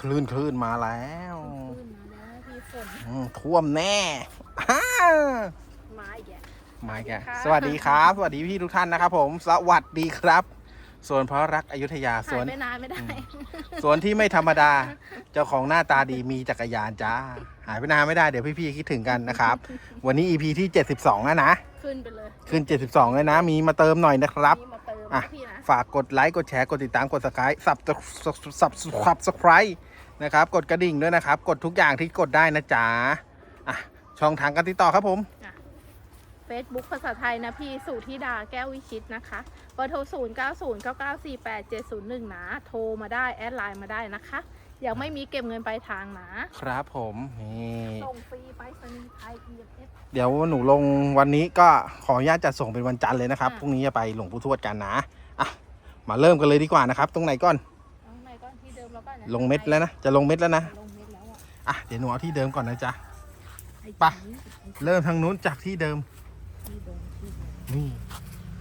คลื่นคลื่นมาแล้วขึ้นมาแล้วพี่ฝนอืมท่วมแน่ฮ่ามาอีกแล้ว มาแกสวัสดีค่ะสวัสดีครับสวัสดีพี่ทุกท่านนะครับ ผม สวัสดีครับ ส่วนเพราะรักอยุธยาหาส่วยน ไปนานไม่ได้ส่วนที่ไม่ธรรมดา เจ้าของหน้าตาดีมีจักรยานจ้า หายไปนานไม่ได้เดี๋ยวพี่ๆคิดถึงกันนะครับ วันนี้ EP ที่ 72แล้วนะขึ้นไปเลยขึ้น 72เลยนะ มีมาเติมหน่อยนะครับ นี่มาเติมอะนะพี่นะฝากกดไลค์ กดแชร์ กดติดตาม กด subscribe สับสับสับสไคร นะครับ กดกระดิ่งด้วยนะครับ กดทุกอย่างที่กดได้นะจ๊ะอะช่องทางการติดต่อครับผม เฟซบุ๊กภาษาไทยนะพี่สุธิดาแก้ววิชิตนะคะเบอร์โทร 0 9 0 9 9 4 8 7 0 1 นะ โทรมาได้ แอดไลน์มาได้นะคะ ยังไม่มีเก็บเงินปลายทางนะ ครับผมนี่ส่งฟรีไปสนีย์ไทย EFS เดี๋ยวหนูลงวันนี้ก็ขออนุญาตจัดส่งเป็นวันจันทร์เลยนะครับ อะ พรุ่งนี้จะไปหลวงปู่ทวดกันนะอะมาเริ่มกันเลยดีกว่านะครับ ตรงไหนก่อนเอาไหนก่อน ที่เดิมแล้วก็นี่ยลงเม็ดแล้วนะ จะลงเม็ดแล้วนะ ลงเม็ดแล้วอะอะ เดี๋ยวหนูเอาที่เดิมก่อนนะจ๊ะ ไอ้ไปจี๋ไอ้เริ่มทางนู้นจากที่เดิม ที่เดิมที่เดิมนี่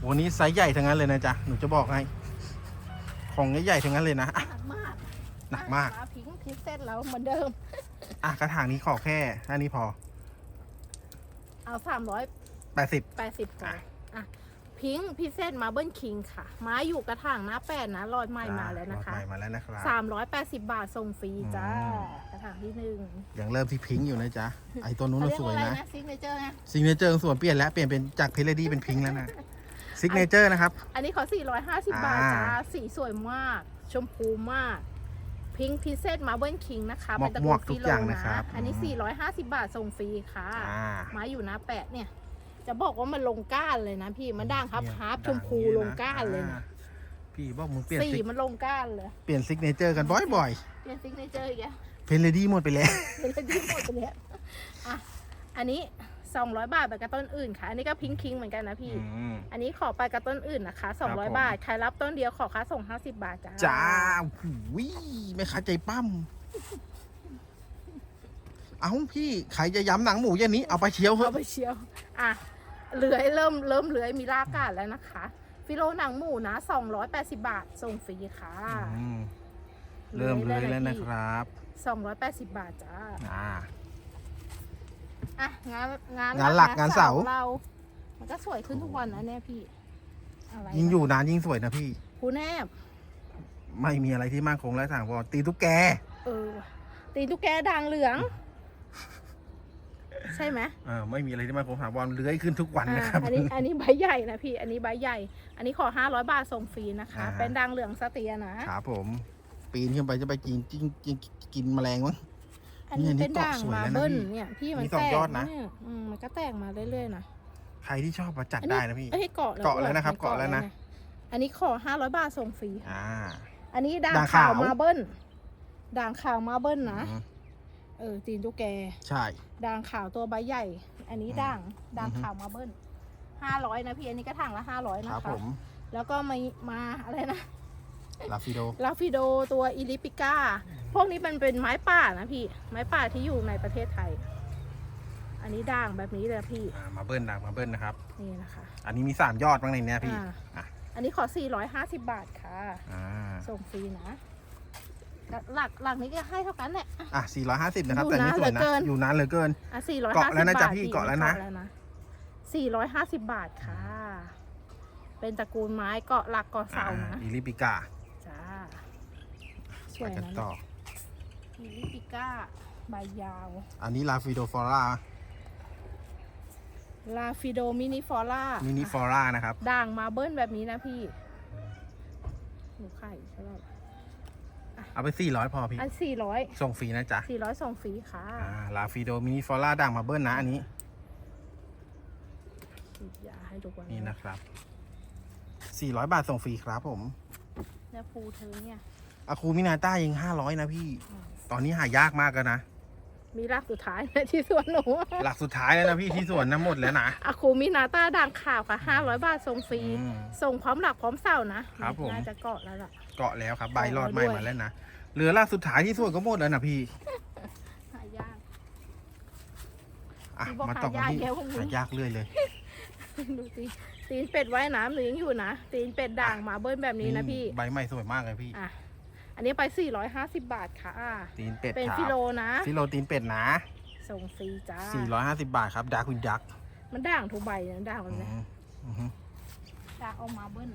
วันนี้ไซส์ใหญ่ทั้งนั้นเลยนะจ๊ะ หนูจะบอกให้ ของใหญ่ๆทั้งนั้นเลยนะอะหนักมากหนักมากพิงค์พิเศษแล้วเหมือนเดิม อะกระถางนี้ขอแค่แค่นี้พอเอาสามร้อยแปดสิบแปดสิบก่อนอะ พิงค์พิเศษมาเบิลคิงค่ะ ไม้อยู่กระถางหน้าแปดนะรอยใหม่มาแล้วนะคะใหม่มาแล้วนะครับสามร้อยแปดสิบบาทส่งฟรีจ้าอืมกระถางที่หนึ่งยังเริ่มที่พิงค์อยู่นะจ๊ะไอ้ตัวนู้นเขาน่ะเรียกว่าอะไรสวยนะนะซิกเนเจอร์ไงซิงเนเจอร์ส่วนเปลี่ยนแล้วเปลี่ยนเป็นจากเพลดี้เป็นพิงค์แล้วนะซิกเนเจอร์นะครับ อันนี้ขอสี่ร้อยห้าสิบบาทอ่าจ้า สีสวยมาก ชมพูมาก พิงค์พิเศษมาเบิลคิงนะคะหมวกเป็นตระหมกูวลกทุฟิกโลอย่างนะนะครับอันนี้อืมสี่ร้อยห้าสิบบาทส่งฟรีค่ะอ่าไม้อยู่หน้าแปดเนี่ย จะบอกว่ามันลงก้านเลยนะพี่มันด่างครับเนี่ยฮาร์ปชด่างมพูอย่างนี้ลงก้านเลยอ่นะพี่บอกมึงเปลี่ยนสีซิกมันลงก้านเลยเปลี่ยนซิกเนเจอร์กันบ่อยเปลี่ยนซิกเนเจอร์อีกแล้วๆเพลดี้หมดไปแล้วเป็นเรื่องที่หมดไปแล้วอะอันนี้200บาทแบบกระต้นอื่นค่ะ อันนี้ก็พิงคิงเหมือนกันนะพี่อืมอันนี้ขอไปกระต้นอื่นนะคะครับผม200บาท ใครรับต้นเดียวขอค่าส่ง50บาทจ้า จ้าหูยไม่ค้าใจปั้ม เอาพี่ ใครจะย้ำหนังหมูอย่างนี้ เอาไปเชียวเหเอาอะไปเชียว อะ เลื้อยเริ่มเริ่มเลื้อยมีรากกาดแล้วนะคะ ฟิโลหนังหมูนะ 280 บาทส่งฟรีค่ะ อืมเริ่มเลยแล้วนะครับ 280 บาทจ้าอ่า อะงานงานงานหลักงานเสา เรา มันก็สวยขึ้นทุกวันนะเนี่ยพี่อะไรยิ่งอยู่นานยิ่งสวยนะพี่คูแนบไม่มีอะไรที่มั่นคงและถาวรตีตุ๊กแก เออ ตีนตุ๊กแกด่างเหลือง ใช่ไหมเออไม่มีอะไรที่มั่นคงถาวรเลื้อยขึ้นทุกวันอ่านะครับ อันนี้อันนี้ใบใหญ่นะพี่ อันนี้ใบใหญ่ อันนี้ขอห้าร้อยบาทส่งฟรีนะคะ อ่า เป็นด่างเหลืองสเตียนะ ครับผม ปีนขึ้นไปจะไปกินกินกินกินแมลงมั้ง อันนี้นี่เป็นด่างเกาะสวยมาแล้วนะเบิ้ลพี่เนี่ยพี่มันมีสองแตกยอดนะ เนี่ยอืมมันก็แตกมาเรื่อยๆนะใครที่ชอบมาจัดอัได้นะพี่ เอ้ยเกาะเกาะแล้วนะครับไม่เกาะแล้วนะ อันนี้ขอห้าร้อยบาทส่งฟรีค่ะ อ่า อันนี้ด่างด่างขาวขาวมาเบิ้ลด่างขาวมาเบิ้ลนะ อืม เออตีนตุ๊กแก ใช่ ด่างขาวตัวใบใหญ่ อันนี้อืมด่างด่างอือฮึขาวมาเบิ้ลห้าร้อยนะพี่อันนี้ก็ถังละห้าร้อยคนะรับคะผมแล้วก็มามาอะไรนะลาฟิโด ลาฟิโดตัวอิลิปิก้าพวกนี้มันเป็นไม้ป่านะพี่ ไม้ป่าที่อยู่ในประเทศไทย อันนี้ด่างแบบนี้เลยพี่อ่ามาเบิ้ลดังมาเบิ้ลนะครับ นี่นะคะ อันนี้มีสามยอดบ้างในเนี้ยพี่ อ่า อะอันนี้ขอ 450 บาทค่ะ อ่าส่งฟรีนะ หลักหลักนี้ก็ให้เท่ากันแหละ อะ 450 นะครับอยู่แต่นี่นานสวยนะเหลือเกินอยู่นานเหลือเกิน อะ450เกาะแล้วนะจ๊ะบาทพี่เกาะแล้วนะ450 บาทค่ะ เป็นตระกูลไม้เกาะหลักเกาะเสานะอีลิปิกา จ้าสไปวยกันนะต่ออิลิปิก้าใบยาว อันนี้ลาฟิโดฟอร่าลาฟิโดมินิฟอร่า มินิฟอร่านะครับ ด่างมาเบิ้ลแบบนี้นะพี่หนูไข่ใช่ไหม เอาไป400พอพี่ อันสี่ร้อยส่งฟรีนะจ๊ะสี่ร้อยส่งฟรีค่ะ อ่าลาฟิโดมินิฟอร่าดังมาเบิ้ลนะอันนี้ ฉีดยาให้ทุกวันนี่นะครับ400บาทส่งฟรีครับผมเนี่ยภูเธอเนี่ย อาคูมินาต้ายัง500นะพี่อืมตอนนี้หายากมากแล้วนะ มีรากสุดท้ายนะที่สวนหนูหลักสุดท้ายแล้วนะพี่ที่สวนนะหมดแล้วนะ อาคูมินาต้าด่างข่าวค่ะห้าร้อยบาทส่งฟรี อืมส่งพร้อมหลักพร้อมเสานะครับ ผม น่าจะเกาะแล้วล่ะ เกาะแล้วครับ ใบรอดไหมด้วยมาแล้วนะเหลือหลักสุดท้ายที่สวนก็หมดแล้วนะพี่ หายาก อะ พี่บอกมาต่อกันที่หายากแล้วพวกนี้หายากเรื่อยเลย ดูสิตีนเป็ดไว้น้ำหนูยังอยู่นะ ตีนเป็ดด่างมาเบิ้ลแบบนี้นะพี่ ใบใหม่สวยมากเลยพี่ อะ อันนี้ไป 450 บาทค่ะ ตีนเป็ดเป็นครับฟิโลนะ ฟิโลตีนเป็ดนะ ส่งฟรีจ้า 450 บาทครับดาร์กวินดักมันด่างทุกใบนะด่างมันเลยอือฮึด่างเอามาเบิ้ล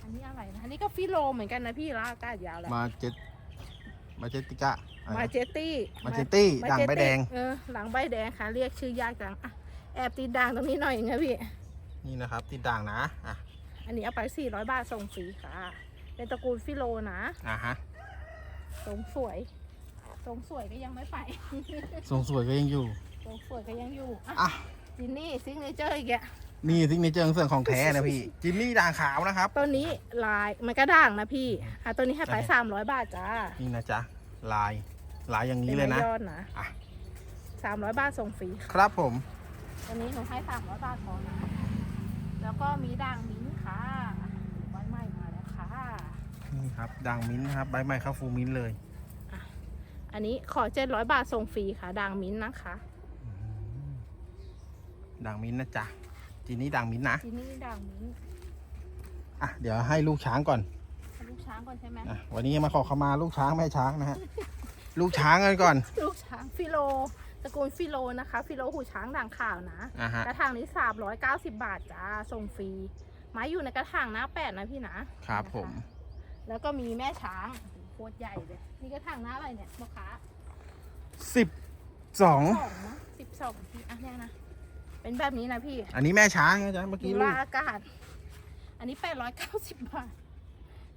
อันนี้อะไรนะ อันนี้ก็ฟิโลเหมือนกันนะพี่ละอากาศยาวแหละมาเจตมาเจติก้าอะไรมานะเจตี้มาเจตี้มาด่างเจใบตี้แดง เออหลังใบแดงค่ะ เรียกชื่อยากจังอะแอบตีด่างตรงนี้หน่อยนะพี่ นี่นะครับติดด่างนะอะ อันนี้เอาไป 400 บาทส่งฟรีค่ะ เป็นตระกูลฟิโลนะอะฮะทรงสวยทรงสวยก็ยังไม่ไปทรงสวยก็ยังอยู่ทรงสวยก็ยังอยู่อะอะจินนี่ซิงเนเจอร์อีกอะนี่ซิกเนเจอร์เสื่องของแท้นะพี่ จินนี่ด่างขาวนะครับ ตัวนี้ลายมันก็ด่างนะพี่อะตัวนี้ให้ไปโอเค300บาทจ้านี่นะจ๊ะลายลายอย่างนี้เป็นเลยนะไม้ยอดนะอะ300บาทส่งฟรีค่ะครับผม ตัวนี้หนูให้300บาทพอนะแล้วก็มีด่างมิ้นท์ค่ะใบใหม่มาแล้วค่ะ นี่ ครับด่างมิ้นท์นะครับ ใบใหม่เข้าฟูมิ้นท์เลย อันนี้ขอ700บาทส่งฟรีค่ะ ด่างมิ้นท์นะคะด่างมิ้นท์นะจ๊ะจินนี่ด่างมิ้นท์นะจินนี่ด่างมิ้นท์อะเดี๋ยวให้ลูกช้างก่อนเอาลูกช้างก่อนใช่ไหมอะวันนี้มาขอขมาลูกช้างแม่ช้างนะฮะลูกช้างกันก่อน ลูกช้างฟิโลตระกูลฟิโลนะคะฟิโลหูช้างด่างขาวนะอะฮะกระถางนี้390บาทจ้าส่งฟรีไม้อยู่ในกระถางหน้าแปดนะพี่นะครับผม แล้วก็มีแม่ช้างโคตรใหญ่เลย นี่กระถางหน้าอะไรเนี่ยลูกค้าสิบสองสองนะสิบสองพี่อะเนี่ยนะ เป็นแบบนี้นะพี่อันนี้แม่ช้างนะจ๊ะเมื่อดูกี้ลูลากอากาศ อันนี้890บาท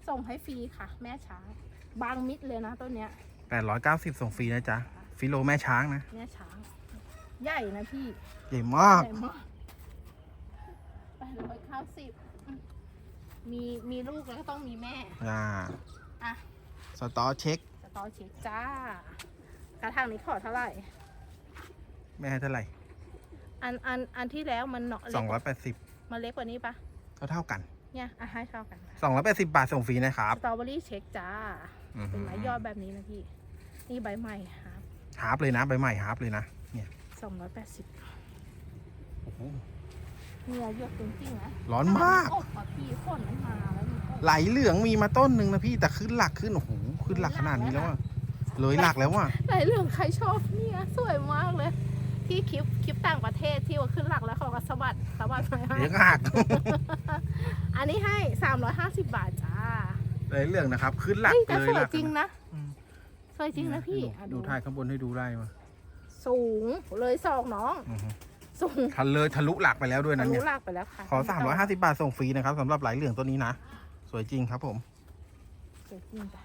ส่งให้ฟรีค่ะ แม่ช้าง บางมิดเลยนะต้นเนี้ย แปดร้อยเก้าสิบส่งฟรีนะจ๊ะฟิโลแม่ช้างนะแม่ช้าง ใหญ่นะพี่ ใหญ่มาก ใหญ่มากแปดร้อยเก้าสิบ มีมีลูกแล้วก็ต้องมีแม่ อ่าอะ สตอเช็ค สตอเช็คจ้า กระถางนี้ขอเท่าไหร่ แม่ให้เท่าไหร่ อันอันอันที่แล้วมันเนาะสองร้อยแปดสิบมันเล็กกว่านี้ปะเท่าเท่ากัน เนี่ยอะให้เท่ากันสองร้อยแปดสิบบาทส่งฟรีนะครับ สตรอเบอรี่เช็คจ้า อือหืเป็นอไม้ยอดแบบนี้นะพี่ นี่ใบใหม่ครับฮาร์ปเลยนะใบใหม่ฮาร์ปเลยนะ เนี่ยสองร้อยแปดสิบโอ้โห เนื้อเยอะจริงๆนะร้อนมากอบอะพี่ฝนมันมาแล้วมีอบไหลเหลืองมีมาต้นหนึ่งนะพี่แต่ขึ้นหลักขึ้นโอ้โหขึ้นหลักขนาดนี้แล้วอะเลยหลักแล้วอะไหนเรื่องใครชอบเนี่ยสวยมากเลย ที่คลิปคลิปต่างประเทศที่ว่าขึ้นหลักแล้วเขาก็สะบัดสะบัดไปให้เลี้ยงหัก อันนี้ให้ 350 บาทจ้าเลยเหลืองนะครับ ขึ้นหลักเฮ้ยแต่เลยสวหยลักจริงนะอืมสวยจริงนะพี่อะดูถ่ายข้างบนให้ดูได้มาสูงเลยศอกน้อง อือฮึ สูงทันเลยทะลุหลักไปแล้วด้วยทะนั้นลุเนี่ยหลักไปแล้วค่ะขอ 350 บาทส่งฟรีนะครับสำหรับไหลเหลืองตัวนี้นะ สวยจริงครับผม สวยจริงจ้ะ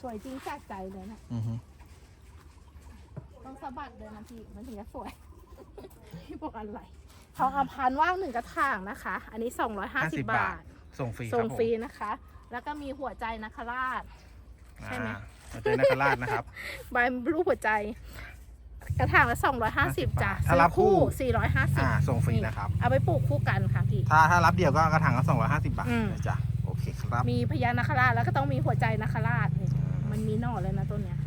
สวยจริงจากใจเลยนะ อือฮึต้องสะบัดเลยนะพี่มันถึงจะสวย พี่บอกอะไรทองอำพันว่างหนึ่งกระถางนะคะ อันนี้ 250 บาท ส่งฟรีคส่รังบผมฟรีนะคะ แล้วก็มีหัวใจนัคราช ใช่ไหม อ่าหัวใจนักราชนะครับ ใบรูปหัวใจ กระถางละ250จ้ะถ้ารับคู่ซื้ออ่า450ส่งฟรีนะครับ เอาไปปลูกคู่กันค่ะพี่ ถ้าถ้ารับเดียวก็กระถางละ250 บาทอืม นะจ๊ะโอเคครับมีพญานาคราชแล้วก็ต้องมีหัวใจนาคราชนี่มันมีหน่อเลยนะต้นเนี้ย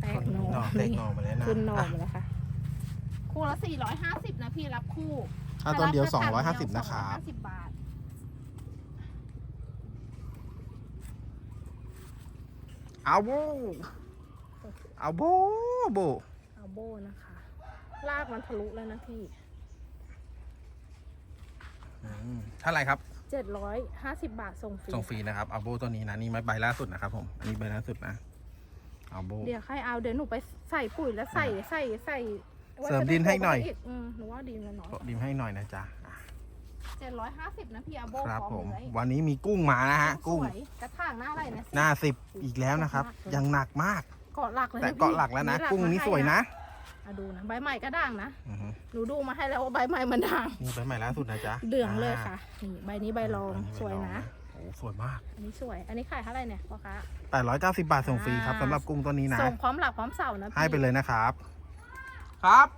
แตกหน่อหน่อแตกหน่อมาแล้วนะขึ้นหน่ออะมาแล้วค่ะ คู่ละ450นะพี่รับคู่ถ้าต้นเดียว ถ้ารับกระถาง250 นะครับ 250บาท เอาโบเอาโบโบเอา โบนะคะ ลากมันทะลุแล้วนะพี่อืมเท่าไหร่ครับ 750 บาทส่งฟรีส่งฟรีนะครับเอาโบตัวนี้นะนี่ไม้ใบล่าสุดนะครับผมอันนี้ใบล่าสุดนะเอาโบเดี๋ยวใครเอาเดี๋ยวหนูไปใส่ปุ๋ยแล้วใส่ใส่ใส่เสริมดินให้หน่อยอืมหนูว่าดินมันน้อยโปะดิมให้หน่อยนะจ๊ะอะเจ็ดร้อยห้าสิบนะพี่อาโบครับพร้อผมเลยวันนี้มีกุ้งมานะฮะ กุ้งสวยกระถางหน้าอะไรนะหน้าสิบอีกแล้วนะครับ ยังหนักมาก เกาะหลักเลยนะแต่พี่เกาะหลักแล้วนะมีหกุ้งมานี้ให้สวยนะ อะดูนะใบใหม่ก็ด่างนะอือฮึหนูดูมาให้แล้วว่าใบใหม่มันด่างนี่ใบใหม่ล่าสุดนะจ๊ะเหลืองเลยค่ะนี่ใบนี้ใบรองอันนี้ใบสวยรองนะ โอ้สวยมาก อันนี้สวย อันนี้ขายเท่าไหร่เนี่ยพ่อค้า 890 บาทส่งฟรีครับอ่า สำหรับกุ้งตัวนี้นะ ส่งพร้อมหลักพร้อมเสานะพี่ให้ไปเลยนะครับ ครับ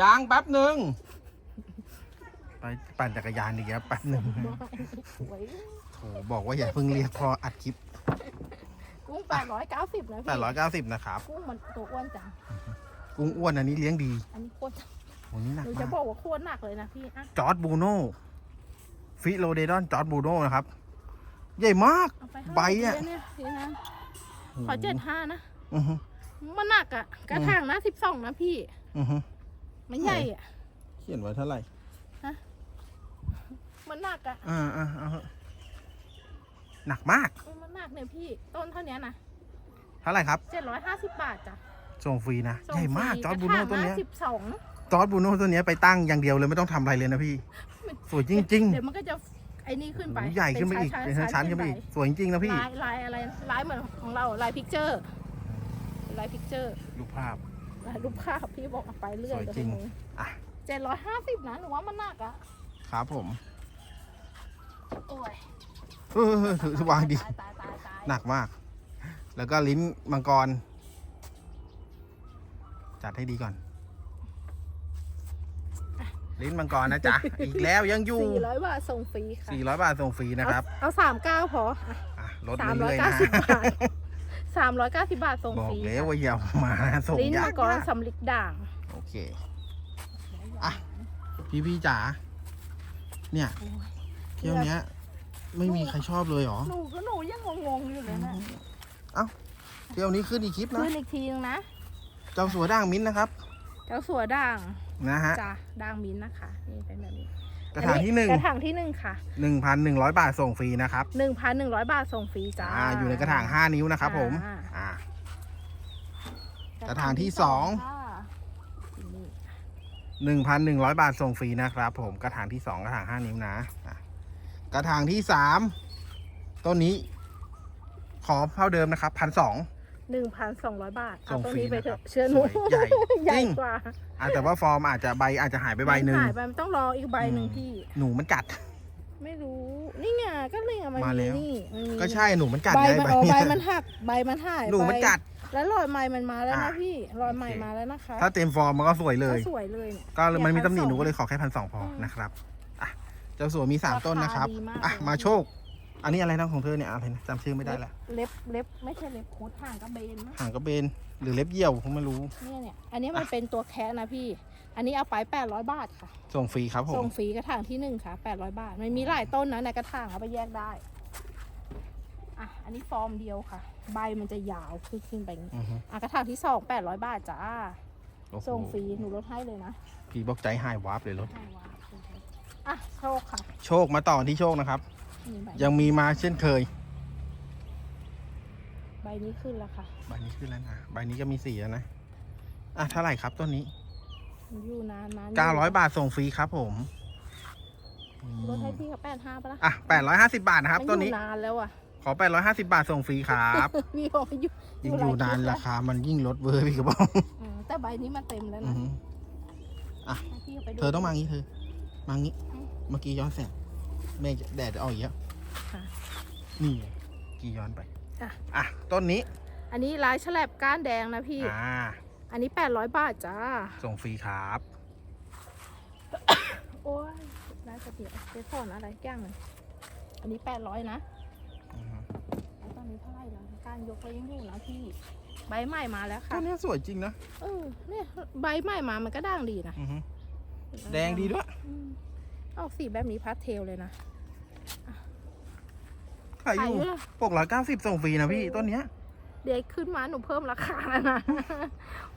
ยางแป๊บหนึ่ง ไปปั่นจักรยานอีกแล้วแป๊บหนึ่งสวย โถบอกว่าอย่าเพิ่งเรียกพออัดคลิป กุ้งแปดร้อยเก้าสิบนะพี่890นะครับ กุ้งมันตัวอ้วนจัง กุ้งอ้วนอันนี้เลี้ยงดีอันนี้โคตรโหนี่หนัหกนูมาจะกบอกว่าโคตรหนักเลยนะพี่อะจอร์ดบูโน่ฟิโลเดดอนจอร์ดบูโน่นะครับ ใหญ่มาก เอาไปห้าใบอะสิเนี่ยนี่นะขอเจ็ดห้านะอือฮึมันหนักอะกระถางนะสิบสองนะพี่ อือฮึมันใหญ่อะเขียนไว้เท่าไหร่ มันหนักอะอ่าอ่าเอาเถอะ หนักมาก เออมันหนักเนี่ยพี่ ต้นเท่านี้นะเท่าไหร่ครับเจ็ดร้อยห้าสิบบาทจ้ะส่งฟรีนะส่งใหญ่มากฟรีจอร์ดบูโน่ตัวเนี้ยสิบสองจอร์ดบูโน่ตัวเนี้ยไปตั้งอย่างเดียวเลยไม่ต้องทำอะไรเลยนะพี่ สวยจริงเดี๋ยวมันก็จะไอ้นี่ๆขึ้นไปโอ้โหใหญ่ขึ้นไปอีกเป็เป็นนชั้นๆขึ้นไปอีกสวยจริงๆนะพี่ ลายลายอะไรลายเหมือนของเราลายพิกเจอร์ลายพิกเจอร์รูปภาพ ลายรูปภาพพี่บอกเอาไปเรื่อยสวยจริง อะ เจ็ดร้อยห้าสิบนะหนูว่ามันหนักอะครับผม โอ้ย เออถือวางดีหนักมาก แล้วก็ลิ้นมังกร จัดให้ดีก่อน ลิ้นมังกรนะจ๊ะ อีกแล้วยังอยู่สี่ร้อยบาทส่งฟรีค่ะ400บาทส่งฟรีนะครับ เอาสามเก้าพอลดสามร้อเรื่ยเก้านะสิบบาทสามร้อยเก้าสิบบาทส่งบอฟกรีแล้วค่ะว่าอย่ามานะส่งลิ้นมังกรสำลิดด่าง โอเค อะ พี่พี่จ๋าเนี่ยโอ้ยเที่ยวเนี้ย ไม่มีใครชอบเลยเหรอ หนูก็หนูยังงงๆอยู่เลยนะเที่ยวนี้ขึ้นอีกคลิปนะ ขึ้นอีกทีนึงนะ เจ้าสัวด่างมิ้นท์นะครับ เจ้าสัวด่างนะฮะ จ้ะด่างมิ้นท์นะคะ นี่เป็นแบบนี้กระถางที่หนึ่งกระถางที่หนึ่งค่ะหนึ่งพันหนึ่งร้อยบาทส่งฟรีนะครับหนึ่งพันหนึ่งร้อยบาทส่งฟรีจ้าอ่าอยู่ในกระถางห้านิ้วนะครับผม อ่าอ่ากระถางที่สองค่ะนี่หนึ่งพันหนึ่งร้อยบาทส่งฟรีนะครับผม กระถางที่สองกระถางห้านิ้วนะอะก ระถางที่สามต้นนี้ ขอเท่าเดิมนะครับพันสองหนึ่งพันสองร้อยบาทส่เอางตรงฟรีนี้ไปนะเถครัอะบเชื่อหนูสวยใหญ่ใหญ่จริงกว่าอะแต่ว่าฟอร์มอาจจะใบอาจจะหายไปใบหนึ่งหายไปมันต้องรออีกใบหนึ่งอืมพี่ หนูมันกัด ไม่รู้นี่ไงก็เลยมันมาแล้วนี่มันมีก็ใช่หนูมันกัดใบไงมันใบอ๋อใบเนี้ยมันหักใบมันหายหนูมันไปกัด แล้วรอยใหม่มันมาแล้วนะอะพี่รอยใหม่โอเคมาแล้วนะคะ ถ้าเต็มฟอร์มมันก็สวยเลยก็สวยเลยเนี่ยก็มันมีตำหนิ1,200หนูก็เลยขอแค่พันสองพออืมนะครับอะ เจ้าสัวมีสามราคาต้นนะครับดีมาก อะเลยมาโชค อันนี้อะไรนะของเธอเนี่ยอะไรนะจำชื่อไม่ได้ละเล็บเล็บไม่ใช่เล็บโคตรห่างกับเบนนะหางกระเบนหรือเล็บเยี่ยวผมไม่รู้ เนี่ยเนี่ยอันนี้มันเป็นตัวแคะนะพี่ อันนี้เอาไปแปดร้อยบาทค่ะ ส่งฟรีครับผส่ม งฟรีกระถางที่หนึ่งค่ะแปดร้อยบาท มันมีหลายต้นนะในกระถางเอาไปแยกได้ อะ อันนี้ฟอร์มเดียวค่ะ ใบมันจะยาวขึ้นขึ้นไปอย่างนี้อือฮึ อะกระถางที่สองแปดร้อยบาทจ้า โอ้โหส่งฟรีหนูลดให้เลยนะ พี่บอกใจหายวาบเลยรถให้วาง อะโชคค่ะโชคมาต่อที่โชคนะครับ นี่ใบยังมีมาเช่นเคย ใบนี้ขึ้นแล้วค่ะใบนี้ขึ้นแล้วนะใบนี้ก็มีสีแล้วนะ อะเท่าไหร่ครับต้นนี้ อยู่นานนาน900 บาทส่งฟรีครับผมลดให้พี่กับแปดห้าปะล่ะอะ850 บาทนะครับมันต้นอนี้ยู่นานแล้วอะ ขอ 850 บาทส่งฟรีครับ พี่บอกอยู่ยิ่งอยู่นานราคามันยิ่งลดเวอร์พี่กระบอกอืมแต่ใบนี้มันเต็มแล้วอือนะฮึให้พี่ไปดูเธอต้องมางี้เธอ มางี้อืม เมื่อกี้ย้อนแสงเมฆแดดจะออกอีกแล้วค่ะ นี่ไงกี่ย้อนไปอะ อะต้นนี้อันนี้ลายฉลับก้านแดงนะพี่ อ่าอันนี้ 800 บาทจ้า ส่งฟรีครับ โอ้ยได้สติไปสอนอะไรแกล้งมันอันนี้ 800 นะอือฮึ แล้วตอนนี้เท่าไหร่แล้วการยกก็ยังอยู่นะพี่ ใบใหม่มาแล้วต้ค่ะ นนี้สวยจริงนะเออ เนี่ยใบใหม่มามันก็ด่างดีนะอือฮึแดงดีด้วย อืม ออกสีแบบนี้พาสเทลเลยนะ ขายอยู่ขายอยู่ปกร้อยเก้าสิบส่งฟรีนะพี่เออต้นเนี้ย เดี๋ยวขึ้นมาหนูเพิ่มราคาแล้วนะ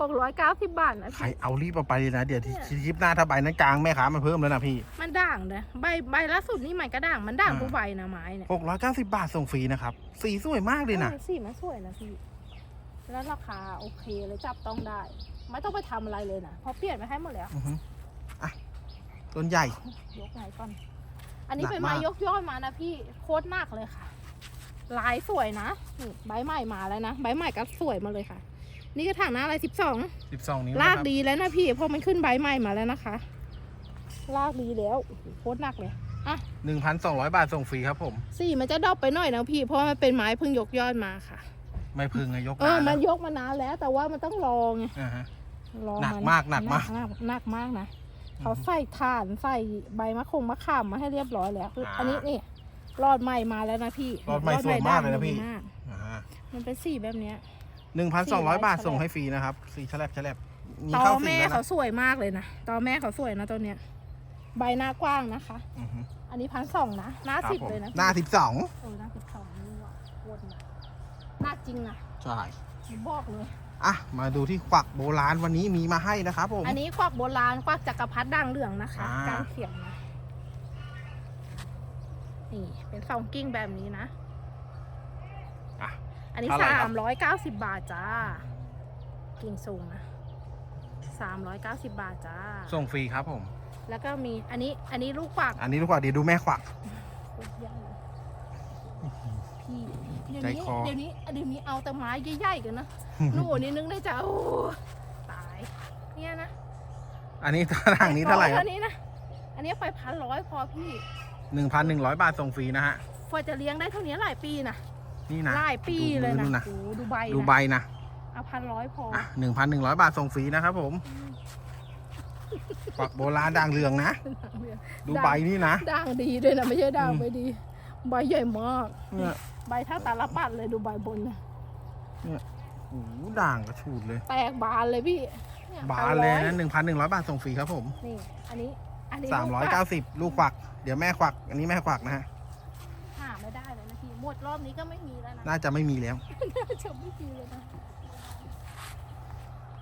690บาทนะใครพี่ เอารีบเอาไปเลยนะ เดี๋ยวที่เนี่ย คลิปหน้าถ้าใบนั้นกลางแม่ค้ามันเพิ่มแล้วนะพี่ มันด่างนะใบใบล่าสุดนี่มันก็ด่างมันด่างอ่า ทุกใบนะไม้เนี่ยหกร้อยเก้าสิบาทส่งฟรีนะครับ สีสวยมากเลยนะออสีมันสวยนะพี่ แล้วราคาโอเคเลยจับต้องได้ ไม่ต้องไปทำอะไรเลยนะเพราะเปลี่ยนไปให้หมดแล้ว อือฮึอะ ต้นใหญ่ ยกไหนก่อน อันนี้หนักเป็นไม้มาก ยกยอดมานะพี่โคตรหนักเลยค่ะ ลายสวยนะนี่ใบใหม่มาแล้วนะใบใหม่ก็สวยมาเลยค่ะ นี่กระถางหน้าอะไรสิบสองสิบสองนิ้วลากนะครับดีแล้วนะพี่เพราะมันขึ้นใบใหม่มาแล้วนะคะลากดีแล้วโอ้โหโคตรหนักเลยหนึ่งพันสองร้อยบาทส่งฟรีครับผม สีมันจะดรอปไปหน่อยนะพี่ เพราะมันเป็นไม้เพิ่งยกยอดมาค่ะ ไม่พึงไงยกเออ นานมันนะยกมานานแล้ว แต่ว่ามันต้องรอไงอ่าฮะ รอหนักมากหนักมาก หนักหนักมากนะ เขาใส่ถ่านใส่ใบมะคงมะขามมาให้เรียบร้อยแล้วคืออันนี้นี่รอดใหม่มาแล้วนะพี่รอดใหม่สวยมากเลยนะพี่รอดใหม่ด่างดีมากมันเป็นสีแบบเนี้ยหนึ่งพันสองร้อย400บาทส่งให้ฟรีนะครับสีแฉลบแฉลบมีตอเข้าสีแม่แล้วเขานะสวยมากเลยนะตอแม่เขาสวยนะตัวเนี้ย ใบหน้ากว้างนะคะอือฮึอันนี้พันสองนะหน้าครับสิบผมเลยนะหน้าสิบสองเออหน้าสิบสองนี่ว่ะโคตรนะหน้าจริงนะใช่ผมบอกเลย อะมาดูที่ควักโบราณวันนี้มีมาให้นะครับผม อันนี้ควักโบราณควักจักรพรรดิด่างเหลืองนะคะอ่า การเขียนนะนี่เป็นสองกิ้งแบบนี้นะ อะ อันนี้เท่าไหร่ครัสาบ มร้อยเก้าสิบบาทจ้า กิ่งสูงนะสามร้อยเก้าสิบบาทจ้า ส่งฟรีครับผม แล้วก็มีอันนี้อันนี้ลูกควักอันนี้ดีกว่าเดี๋ยวดูแม่ควัก โคตรใหญ่ เลยพี่เดี๋ยวใจนี้คอ เดี๋ยวนี้เดี๋ยวนี้เอาแต่ไม้ใหญ่ๆกันนะ หนูนี่นึกได้จะโอ้ตาย เนี่ยนะอันนี้ทางนี้เท่าไหร่ครับอันนี้นะ อันนี้ไปพันร้อยพอพี่หนึ่งพันหนึ่งร้อยบาทส่งฟรีนะฮะกว่าจะเลี้ยงได้เท่านี้หลายปีนะนี่นะ หลายปีเลยดูนะนะ โอ้ดูใบดูนะใบนะเอาพันร้อยพออะหนึ่งพันหนึ่งร้อยบาทส่งฟรีนะครับผมควักโบราณด่างเหลืองนะ ดูใบนี่นะ ด่างดีด้วยนะ ไม่ใช่ด่างอืม ไม่ดี ใบใหญ่มาก เนี่ย ใบเท่าตาลปัดเลยดูใบบนนะโอ้โหด่างกระฉูดเลย แตกบานเลยพี่นี่บานเลย1,100นะหนึ่งพันหนึ่งร้อยบาทส่งฟรีครับผมนี่ อันนี้ อันนี้สามร้อยเก้าสิบลูกควัก เดี๋ยวแม่ควัก อันนี้แม่ควักนะฮะ หาไม่ได้เลยนะพี่หมดรอบนี้ก็ไม่มีแล้วนะน่าจะไม่มีแล้ว น่าจะไม่มีเลยนะ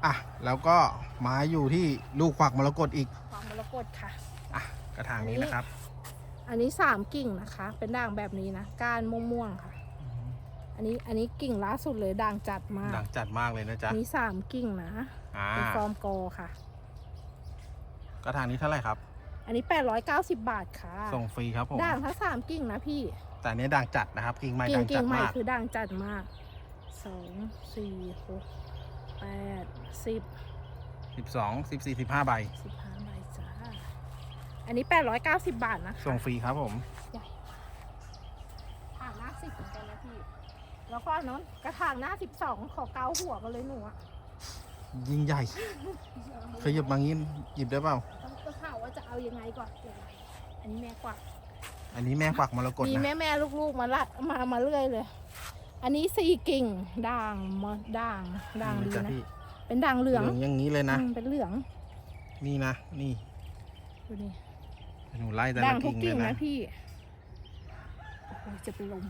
อะ แล้วก็มาอยู่ที่ลูกควักมรกตอีก ความมรกตค่ะ อะ กระถางนี้นะครับ อันนี้สามกิ่งนะคะ เป็นด่างแบบนี้นะ ก้านม่วงๆค่ะ อันนี้อันนี้กิ่งล่าสุดเลยด่างจัดมากด่างจัดมากเลยนะจ๊ะอันนี้สามกิ่งนะอ่า เป็นฟอร์มกอค่ะ กระถางนี้เท่าไหร่ครับ อันนี้ 890 บาทค่ะ ส่งฟรีครับผม ด่างทั้งสามกิ่งนะพี่ แต่อันนี้ด่างจัดนะครับ กิ่งไม้กิ่งด่างกิ่จังดใหม่มาก คือด่างจัดมากสองสี่หกแปดสิบสิบสองสิบสี่สิบห้าใบ สิบห้าใบจ้า อันนี้ 890 บาทนะคะส่งฟรีครับผมใหญ่มากถางหน้าสิบเหมือนกันนะพี่ แล้วก็อันนั้นกระถางหน้าสิบสองขอเกาหัวกันเลยหนูอะยิ่งใหญ่ขยับมางี้หยิบได้เปล่าต้องก็ข่าวว่าจะเอายังไงก่อนเดี๋ยวนะอันนี้แม่กว่าอันนี้แม่ควักมรกตมีนะแม่แม่ลูกๆมาละมามาเรื่อยเลย อันนี้สี่กิ่งด่างมาด่างด่างนี่ดีจ้ะนะพี่เป็นด่างเหเหลืลือองงอย่างนี้เลยนะ อืมเป็นเหลืองนี่นะ นี่ดูนี่หนูไล่แต่ด่าละงทุกกิ่งเลกิ่งยนะนะพี่โอ้โหจะเป็นลม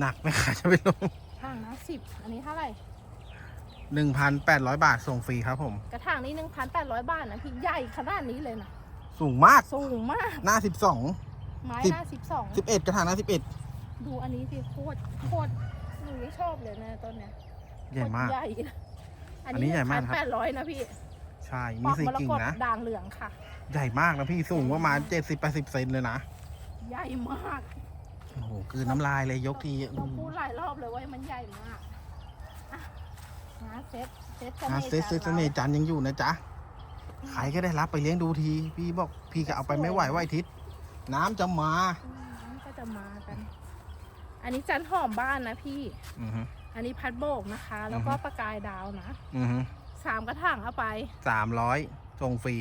หนักไหมคะจะไปลงห่างนะสิบอันนี้เท่าไหร่หนึ่งพันแปดร้อยบาทส่งฟรีครับผม กระถางนี้หนึ่งพันแปดร้อยบาทนะพี่ใหญ่ขนาดนี้เลยนะสูงมากสูงมาก หน้าสิบสองไม้สิบหน้าสิบสองสิบเอ็ดกระถางหน้าสิบเอ็ดดูอันนี้สิโคตรโคตรหนูยังชอบเลยนะต้นเนี้ยใหญ่มากโคตรใหญ่นะอันอันนี้นี้ใหญ่มากพันครับแปดร้อยนะพี่ ใช่ปมีอกสี่มรกิ่งกตนะด่างเหลืองค่ะ ใหญ่มากนะพี่สูงประมาณเจ็ดสิบแปดสิบเซนเลยนะ ใหญ่มาก โอ้โหคือน้ำลายเลยยกทีเราพูดหลายรอบเลยว่ามันใหญ่มากอะนะเซ็ตเซ็ตอาเซสเซสเนจันทร์ยังอยู่นะจ๊ะใครก็ได้รับไปเลี้ยงดูที พี่บอกพี่ก็เอาไปไม่ไหวไหวทิศน้ำจะมาอืมก็จะมากัน อันนี้จันหอมบ้านนะพี่ อือฮึ อันนี้พัดโบกนะคะ แล้วก็อือฮึ ประกายดาวนะอือฮึสามกระถางเอาไปสามร้อยส่งฟรี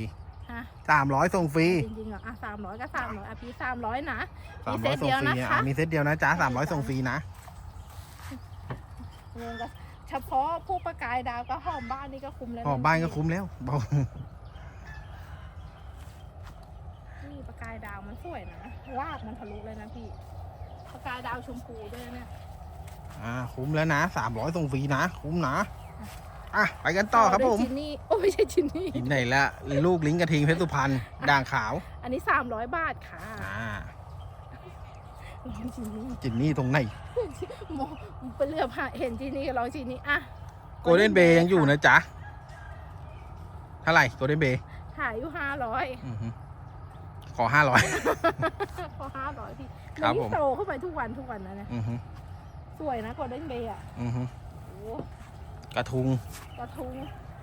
ฮะสามร้อยส่งฟรีจริงๆเหรออะสามร้อยก็สามร้อยอะพี่สามร้อยนะสามมีร้เซอยตส่งเดียวฟรีนะอะคะมีเซตเดียวนะจ๊ะสามร้อยส่งฟรีนะเงินก็เฉพาะพวกประกายดาวก็หอมบ้านนี่ก็คุ้มแล้วะพอบ้านก็คุ้มแล้วบอกนี่ประกายดาวมันสวยนะรากมันทะลุเลยนะพี่ประกายดาวชมพูด้วยนะเนี่ยอ่าคุ้มแล้วนะสามร้อยส่งฟรีนะ คุ้มนะ อะไปกันต่อครับผมจินนี่โอ้ไม่ใช่จินนี่กินไหนละลูกลิงกระทิงเพชรสุพรรณด่างขาว อันนี้สามร้อยบาทค่ะอ่าจินนี่จินนี่ตรงไหนโมไปเลือกหาเห็นจินนี่กับเราจินนี่อะโกลเด้นเบย์ยังอยู่นะจ๊ะเท่าไหร่โกลเด้นเบย์ขายอยู่ห้าร้อยขอห้าร้อยพอห้าร้อยพี่ครับนผมโตขึ้นไปทุกวันทุกวันนะเนี่ยสวยนะกดเด้นเบย์อะโอ้ กระทุงกระทุง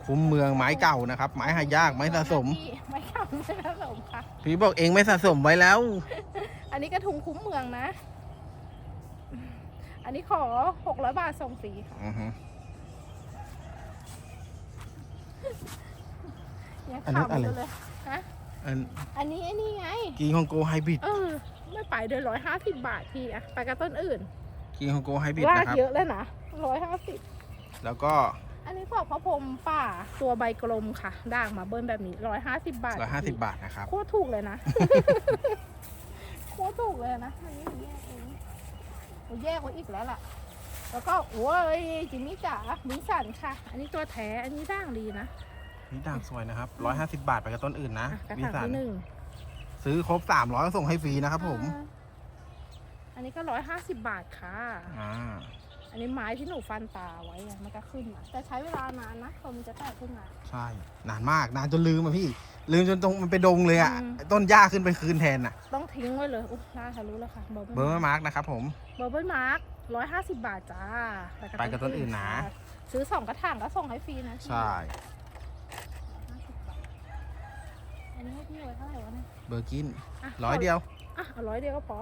คุ้มเมืองไม้เก่านะครับ ไม้หายากไม้สะสมพี่ไม่เก่าไม่สะสมค่ะพี่บอกเองไม่สะสมไว้แล้ว อันนี้กระทุงคุ้มเมืองนะ อันนี้ขอหกร้อยบาทส่งฟรีค่ะอือฮึยังอันนั้นขำอะไรอยู่เลยฮะอันอันนี้อันนี้ไงกีฮองโกไฮบริดเออไม่ไปเดือนร้อยห้าสิบบาทพี่อะไปกับต้นอื่นกีฮองโกไฮบริดลากนะครับเยอะแล้วนะร้อยห้าสิบ แล้วก็ อันนี้พวกพระพรหมป่าตัวใบกลมค่ะ ด่างมาเบิ้ลแบบนี้ร้อยห้าสิบบาทร้อยห้าสิบบาทนะครับ โคตรถูกเลยนะ โคตรถูกเลยนะอันนี้หนูแยกเองหนูแยกไว้อีกแล้วล่ะ แล้วก็โอ้ยจิมมี่จ๋ามิสันค่ะ อันนี้ตัวแท้อันนี้ด่างดีนะนี่ด่างสวยนะครับร้อยห้าสิบบาทไปกับต้นอื่นนะอะกระวิถางสันที่หนึ่งซื้อครบสามร้อยก็ส่งให้ฟรีนะครับผม อ่าอันนี้ก็ร้อยห้าสิบบาทค่ะ อ่า อันนี้ไม้ที่หนูฟันตาไว้อะมันก็ขึ้นมาแต่ใช้เวลานานนะกว่ามันจะแตกขึ้นมา ใช่ นานมาก นานจนลืมอะพี่ ลืมจนตรงมันไปดงเลยอะอืมต้นหญ้าขึ้นไปคืนแทนอะต้องทิ้งไว้เลยอุ๊ยน่าทะลุแล้วค่ะเบอร์เบอร์มาร์กนะครับผม เบอร์เบิลมาร์กร้อยห้าสิบบาทจ้าไปกับต้นอื่นนะ ค่ซื้อสองกระถางก็ส่งให้ฟรีนะใช่50บาทอันนี้ให้พี่ไว้เท่าไหร่วะเนี่ยเบอร์กินะร้อยเดียว อะเอาร้อยเดียวก็พอ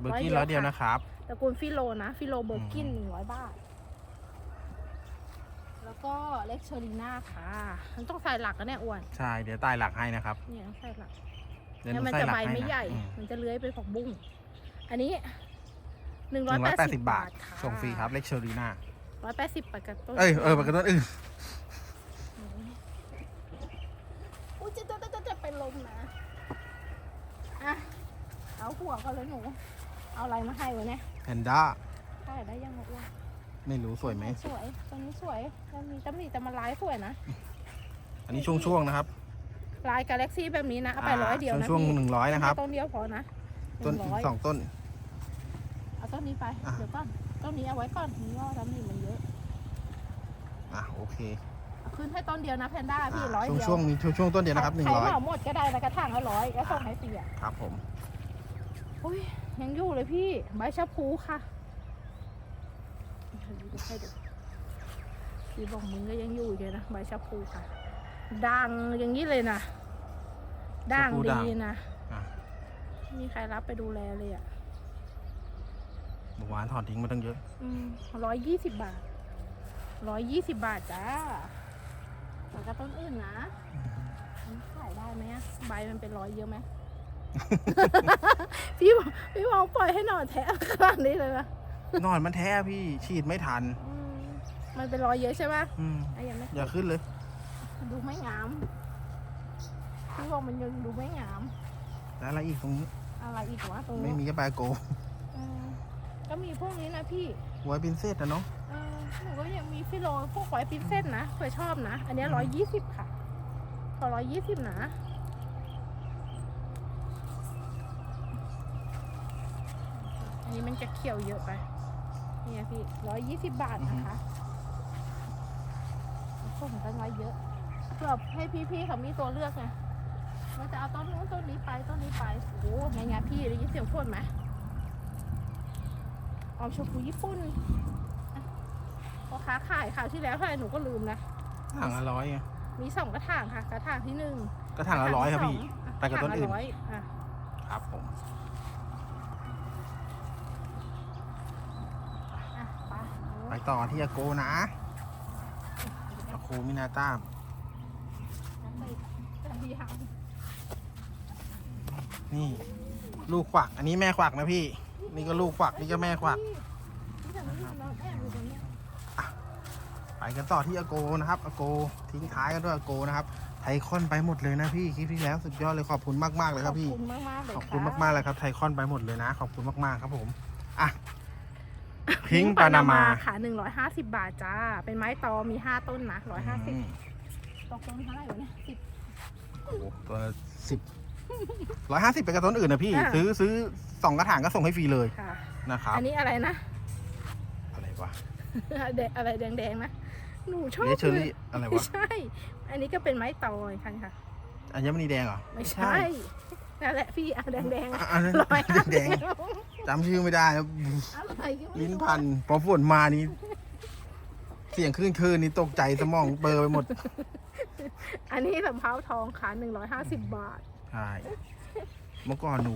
เบอร์กินร้ร้ออยยเดีเดียยววนะครับตระกูลฟิโลนะ ฟิโลเบอร์กินอืมหนึ่งร้อยบาท แล้วก็เล็กเชอรีน่าค่ะมันต้องใส่หลักกันเนี่ยอ้วน ใช่ เดี๋ยวใต้หลักให้นะครับ เนี่ยต้องใส่หลักเดี๋ยวเนี่หยนูมันใส่จะหลักใบให้ไม่นะใหญ่อืมมันจะเลื้อยไปผักบุ้ง อันนี้หนึ่งหร้อยนึ่งร้อยแปแปดดสิสิบบบาบาททค่ะส่งฟรีครับ เล็กเชอรีน่าร้อยแปดสิบไปกับต้น เอ้ยเออไปกับต้นอื่นอุ้ยจะจะจะจะเป็นลมนะ อะ เอาหัวก่อนเลยหนู เอาอะไรมาให้วะเนี่ยแพนด้าใช่ได้ยังบอกว่าไม่รู้สวยไหม สวยตัวนี้สวยแล้วมีตำหนิแต่มันลายสวยนะอันนี้ช่วงๆนะครับ ลายกาแล็กซี่แบบนี้นะเอาไปร้อยเดียวนะช่วงพี่ๆหนึ่งร้อยนะครับ ต้นเดียวพอนะหต้นนึ่งอีร้กอยสองต้น เอาต้นนี้ไปอะ เดี๋ยวก่อนต้นนี้เอาไว้ก่อนนี่ว่าตำหนิมันเยอะอะโอเคเอาขึ้นให้ต้นเดียวนะแพนด้าพี่อ่าร้อยช่วงเดียวช่วงมีช่วงๆต้นเดียวนะครับหนึ่งใครร้อยเหมาหมดก็ได้แล้วกระถางละร้อยก็ส่งให้ฟรีอะครับผม อุ้ย ยังอยู่เลยพี่ ใบชะพูค่ะให้ดูให้ดูพี่บอกมึงก็ยังอยู่เลยนะใบชะพูค่ะดังอย่างนี้เลยนะดังดีนะอะไม่มีใครรับไปดูแลเลยอะเมื่อวานถอนทิ้งมาตั้งเยอะร้อยยี่สิบบาทร้อยยี่สิบบาทจ้าแล้วก็ต้นอื่นนะอันนี้ขายได้ไหมอะใบมันเป็นร้อยเยอะไหม พี่บอกพี่มองปล่อยให้หนอนแทะขนาดนี้เลยนะนอนมันแท้พี่ฉีดไม่ทัน อืมมันเป็นรอยเยอะใช่ไหมอืมไอ้ยังไม่อย่าขึ้นเลย ดูไม่งาม พี่บอกมันยังดูไม่งาม แล้วอะไรอีกตรงนี้อะไรอีกวะตรงไม่นี้มีกระปาโกเออก็มีพวกนี้นะพี่ไว้เป็นเซตนะเนาะเออหนูก็ยังมีฟิโลพวกไว้ปินเส้นนะเผื่อชอบนะ อันเนี้ร้อยยี่สิบค่ะขอร้อยยี่สิบนะ อั นนี้มันจะเขียวเยอะไปเนี่ยพี่ร้อยยี่สิบบาทนะคะส่งกันไว้เยอะเพื่อให้พี่ๆเขามีตัวเลือกไงว่าจะเอาต้นนู้นต้นนี้ไปต้นนี้ไปโอ้โหไงไงพี่ได้ยินเสียงฝนไหมออมชมพูญี่ปุ่นอะพอค้าขายข่าวที่แล้วเท่าไหร่หนูก็ลืมนะถังละร้อยไงมีสองกระถางค่ะ กระถางที่หนึ่งก็ถังละร้อยครับพี่กะถางที่สองไปกับต้นอื่นกระถางละร้อยอะครับผม อะไป ไป ต่อที่อาโกนะอาโกมินาต้านี่ ลูกขวัก อันนี้แม่ขวักนะพี่ นี่ก็ลูกขวัก นี่ก็แม่ขวักไปกันต่อที่อาโกนะครับอาโกทิ้งท้ายกันด้วยอาโกนะครับ ไทคอนไปหมดเลยนะพี่คลิปที่แล้วสุดยอดเลยขอบคุณมากๆเลยครับพี่ ขอบคุณมากมากๆเลยขอบคุณมากๆเลยครับไทคอนไปหมดเลยนะ ขอบคุณมากๆครับผม อะ พิงค์ปานามาค่ะหนึ่งร้อยห้าสิบบาทจ้า เป็นไม้ตอมีห้าต้นนะร้อยห้าสิบอืมตกต้นเท่าไหร่วะเนี่ยสิบโอ้โหตัวละสิบร้อยห้าสิบไปกับต้นอื่นนะพี่ อ่า ซื้อซื้อสองกระถางก็ส่งให้ฟรีเลยค่ะ นะครับ อันนี้อะไรนะ อะไรวะแดงอะไรแดงๆนะ หนูชอบเนเชอเลรี่ยอะไรไม่วะใช่ อันนี้ก็เป็นไม้ตอเหมือนกันค่ะ อัญมณีแดงเหรอไม่ใช่ นั่นแหละพี่เอาแดงๆอะอะอันนั้นร้อยแดงจำชื่อไม่ได้ครับอะไรก็ไม่ลิ้นรู้พันพอฝนมานี่เสียงคลื่นคลื่นนี่ตกใจสมองเบลอไปหมดอันนี้สำเภาทองค่ะหนึ่งร้อยห้าสิบบาท ใช่เมื่อก่อนหนู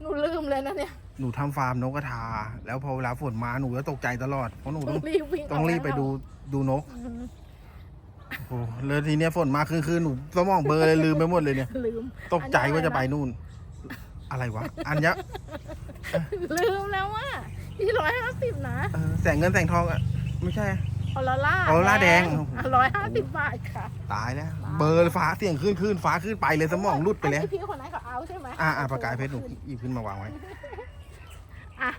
หนูลืมเลยนะเนี่ย หนูทำฟาร์มนกกระทา แล้วพอเวลาฝนมาหนูจะตกใจตลอดเพราะหนูต้ต้อองงรีบวิ่งต้องรีบไปดูดูนก อืม โอ้โหเลยทีเนี้ยฝนมาคือคือหนูสมองเบลอร์เลยลืมไปหมดเลยเนี่ย ลืมตกใจอันนี้ว่าจะอะไรนะไปนู่น อะไรวะ อันเนี้ยลืมแล้วว่าที่ร้อยห้าสิบนะเออแสงเงินแสงทองอะ ไม่ใช่ออโรล่าออโรร่าแดง ร้อยห้าสิบบาทค่ะตายแล้ว เบอร์ฟ้าเสียงขึ้นขึ้นฟ้าขึ้นไปเลยสมองรุดไปแล้วอันนี้พี่คนนั้นเขาเอาใช่ไหมอ่าอ่าประกายเพชรหนูหยิบขึ้นมาวางไว้ อะ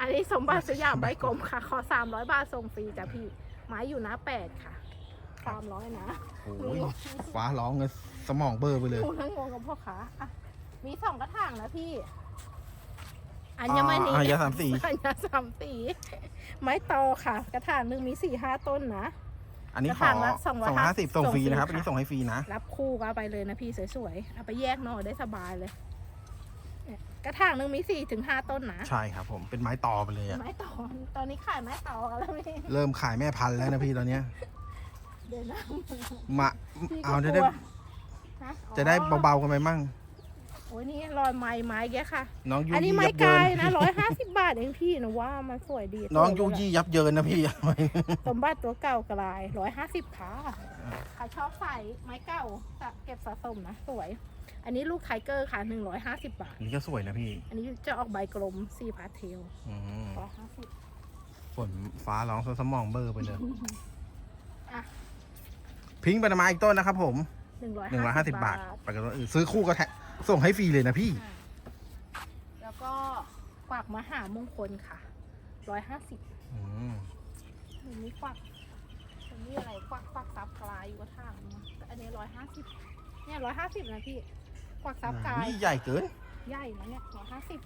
อันนี้สมบัติสยามใบกลมค่ะ ขอสามร้อยบาทส่งฟรีจ้ะพี่ ไม้อยู่นะแปดค่ะ สามร้อยนะโอ้ยฟ้าร้องเลยสมองเบอร์ไปเลยพูดแล้วงงกับพ่อค้าอะมีสองกระถางนะพี่ อัญมณีอ่าอัญสามสีอัญสามสี ไม้ตอค่ะ กระถางหนึ่งมีสี่ห้าต้นนะ อันนี้กระขอถางละสอง250ห้าสิบส่งฟรีนะครับส่อังฟรีนนี้ส่งให้ฟรีนะ รับคู่ก็เอาไปเลยนะพี่สวยๆ เอาไปแยกหน่อได้สบายเลยเนี่ยกระถางหนึ่งมีสี่ถึงห้าต้นนะใช่ครับผมเป็นไม้ต่อไปเลยอะไม้ตอตอนนี้ขายไม้ตอกันแล้วพี่เริ่มขายแม่พันธุ์แล้วนะพี่ตอนเนี้ย เดี๋ยวนะมาพี่ก็เอาจะกได้ลัวฮจะได้อ๋อเบาๆกันไปมั่ง โอ้ยนี่รอยไม้ไม้แกค่ะ น้องยูอันนี้ยี่ไม้ยับกเยิายนนะร้อยห้าสิบบาทเองพี่นะว่ามันสวยดีน้องสยูวเลยี่ยับเยินนะพี่ สมบัติตัวเก่ากลายร้อยห้าสิบขาใครชอบใส่ไม้เก่าจะเก็บสะสมนะสวย อันนี้ลูกไทเกอร์ค่ะหนึ่งร้อยห้าสิบบาทอันนี้ก็สวยนะพี่อันนี้จะออกใบกลมสีพาสเทลอืมร้อยห้าสิบฝนฟ้าร้องสมองเบอร์ไปเลย อะ พิงค์ปานามาอีกต้นนะครับผมหนึ่งร้อยหนึ่งร้อยห้าห้าสิสิบบบาบาททไปกันตัวอื่นซื้อคู่ก็แทะส่งให้ฟรีเลยนะพี่อะแล้วก็กวักมหามงคลค่ะร้อยห้าสิบอืมอันนี้กวักอันนี้อะไรกวักกวักซับกลายอยู่กระถางนึงแต่อันนี้ร้อยห้าสิบเนี่ยร้อยห้าสิบนะพี่กวักซับกลายนี่ใหญ่เกิน ใหญ่นะเนี่ยร้อยห้าสิบ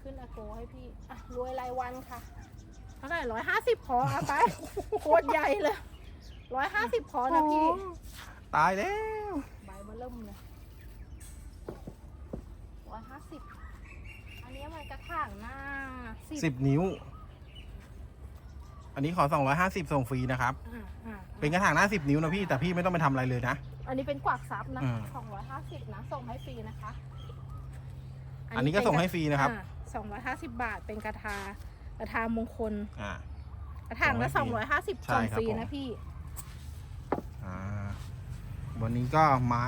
ขึ้นอาโกให้พี่อะรวยรายวันค่ะเท่าไหร่ร้อยห้าสิบพอเอาไปโคตรใหญ่เลย ร้อยห้าสิบพอนะพี่ ตายแล้วใบมาเริ่มเลยร้อยห้าสิบอันนี้มันกระถางหน้าสิบสิบนิ้ว อันนี้ขอสองร้อยห้าสิบส่งฟรีนะครับ อ่าอ่าเป็นกระถางหน้าสิบนิ้วนะพี่ แต่พี่ไม่ต้องไปทำอะไรเลยนะ อันนี้เป็นกวักซับนะอืม สองร้อยห้าสิบนะ ส่งให้ฟรีนะคะอันนี้ก็ส่งให้ฟรีนะครับ สองร้อยห้าสิบบาทเป็นกระทากระทามงคล อ่า กระถางละส่สองงให้ร้อยห้าสิบใช่ส่งครับฟรีผม นะพี่อ่า วันนี้ก็ไม้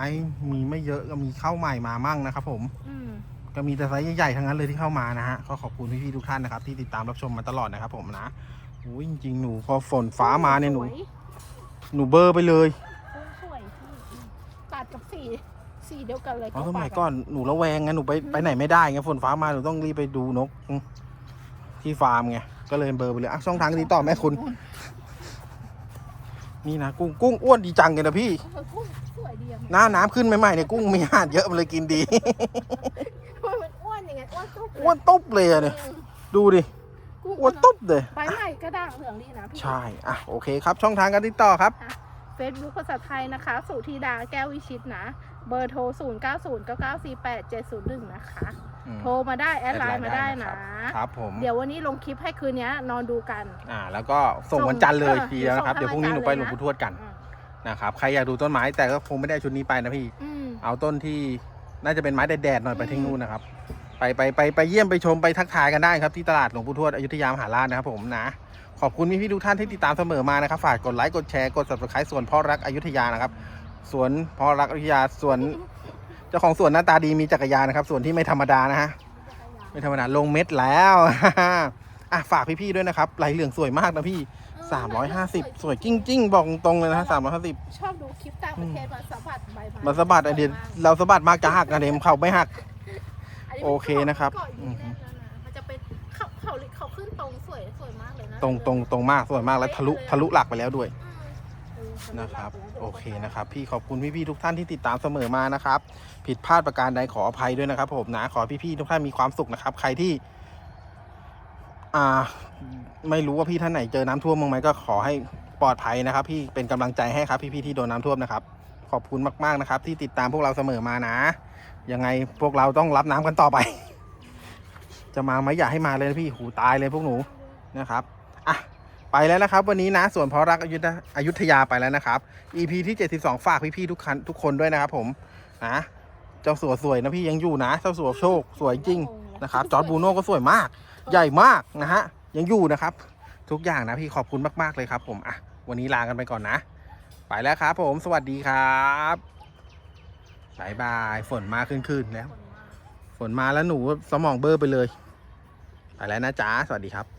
มีไม่เยอะก็มีเข้าใหม่มามั่งนะครับผมอืมก็มีแต่ไซส์ใหญ่ๆทั้งนั้นเลยที่เข้ามานะฮะก็ขอบคุณพี่ๆทุกท่านนะครับ ที่ติดตามรับชมมาตลอดนะครับ ผมนะโอ้ยจริงๆหนูพอฝนฟ้ามาเนี่ยหนู สวหนูเบลอร์ไปเลยต้นสวยพี่อืมตัดกับสีสีเดียวกันเลยเพราะสเข้ามัยปาะก่อนหนูระแวงไงหนูไปไปไหนไม่ได้ไงฝนฟ้ามาหนูต้องรีบไปดูนกอืมที่ฟาร์มไงก็เลยเบลอร์ไปเลยอะช่องทางติดต่อแม่คุณ นี่นะกุ้งกุ้งอ้วนดีจังเลยนะพี่เออกุ้งสวยดีอะหน้าน้ำขึ้นใหม่ๆเนี่ยกุ้งมีอาหารเยอะมันเลยกินดี มันมันอ้วนยังไงอ้วนตุ๊บเลยอ้วนตุ๊บเลยอะเนี่ยอืมดูดิกุ้งอ้วนตุ๊บเลยใบใหม่กระด่างเหลืองดีนะพี่ ใช่ อะ โอเคครับ ช่องทางการติดต่อครับ เฟซบุ๊กภาษาไทยนะคะ สุธีดาแก้ววิชิตนะ เบอร์โทร 0 9 0 9 9 4 8 7 0 1 นะคะ โทรมาได้แอดไลน์มาได้นะ ครับผมเดี๋ยววันนี้ลงคลิปให้คืนนี้นอนดูกัน อ่า แล้วก็ส่งวันจันทร์เลยเออทีแล้วนะครับ เดี๋เดี๋ยยววพรุ่งนี้หนูไปส่งหลให้วงวันจันทร์ปู่ทวดกันอืมนะครับ ใครอยากดูต้นไม้แต่ก็คงไม่ได้ชุดนี้ไปนะพี่ อืม เอาต้นที่น่าจะเป็นไม้แดดๆหน่อยไปที่นู่นนะครับ ไปไปไปไปเยี่ยมไปชมไปทักทายกันได้ครับที่ตลาดหลวงปู่ทวดอยุธยามหาราชนะครับผมนะ ขอบคุณพี่ๆทุกท่านที่ติดตามเสมอมานะครับ ฝากกดไลค์กดแชร์กด subscribe ส่วนพ่อรักอยุธยานะครับสวนพ่อรักอยุธยาสวน เจ้าของสวนหน้าตาดีมีจักรยานนะครับ ส่วนที่ไม่ธรรมดานะฮะไม่ธรรมดาลงเม็ดแล้วอะฝากพี่ๆด้วยนะครับลายเหลืองสวยมากนะพี่350สวยจริง ๆ บอกตรงๆเลยนะฮะ350ชอบดูคลิปต่างประเทศมาสัมผัสใบไม้มาสะบัดไอเดียเราสะบัดมากจะหักนะเดมเขาไม่หักนนี้โอเคนะครับเกาอยู่แน่นแล้วนะมันจะเป็นเขาเขาเขาขึ้นตรงสวยสวยมากเลยนะตรงตรงตรงมากสวยมากแล้วทะลุทะลุหลักไปแล้วด้วยอืมเออ นะครับ โอเคนะครับ พี่ขอบคุณพี่ๆทุกท่านที่ติดตามเสมอมานะครับ ผิดพลาดประการใดขออภัยด้วยนะครับ ผมนะขอพี่ๆทุกท่านมีความสุขนะครับ ใครที่ อ่า ไม่รู้ว่าพี่ท่านไหนเจอน้ำท่วมบ้งไหมก็ขอให้ปลอดภัยนะครับ พี่เป็นกำลังใจให้ครับ พี่ๆที่โดนน้ำท่วมนะครับ ขอบคุณมากๆนะครับ ที่ติดตามพวกเราเสมอมานะยังไงพวกเราต้องรับน้ำกันต่อไป จะมาไหมอย่าให้มาเลยพี่หูตายเลยพวกหนูนะครับอะ ไปแล้วนะครับ วันนี้นะส่วนเพราะรักอยุธอยุธยาไปแล้วนะครับ EP ที่ 72 ฝากพี่ๆทุกคันทุกคนด้วยนะครับผมนะเจ้าสัวสวยนะพี่ยังอยู่นะ เจ้าสัวโชคสวยจริงนะครับจอร์ดบูโน่ก็สวยมาก ใหญ่มากนะฮะยังอยู่นะครับ ทุกอย่างนะพี่ขอบคุณมากๆเลยครับ ผมอะวันนี้ลากันไปก่อนนะ ไปแล้วครับผมสวัสดีครับบายบายฝนมาขึ้นๆแล้ว ฝนมาแล้วหนูสมองเบลอร์ไปเลย ไปแล้วนะจ๊ะสวัสดีครับ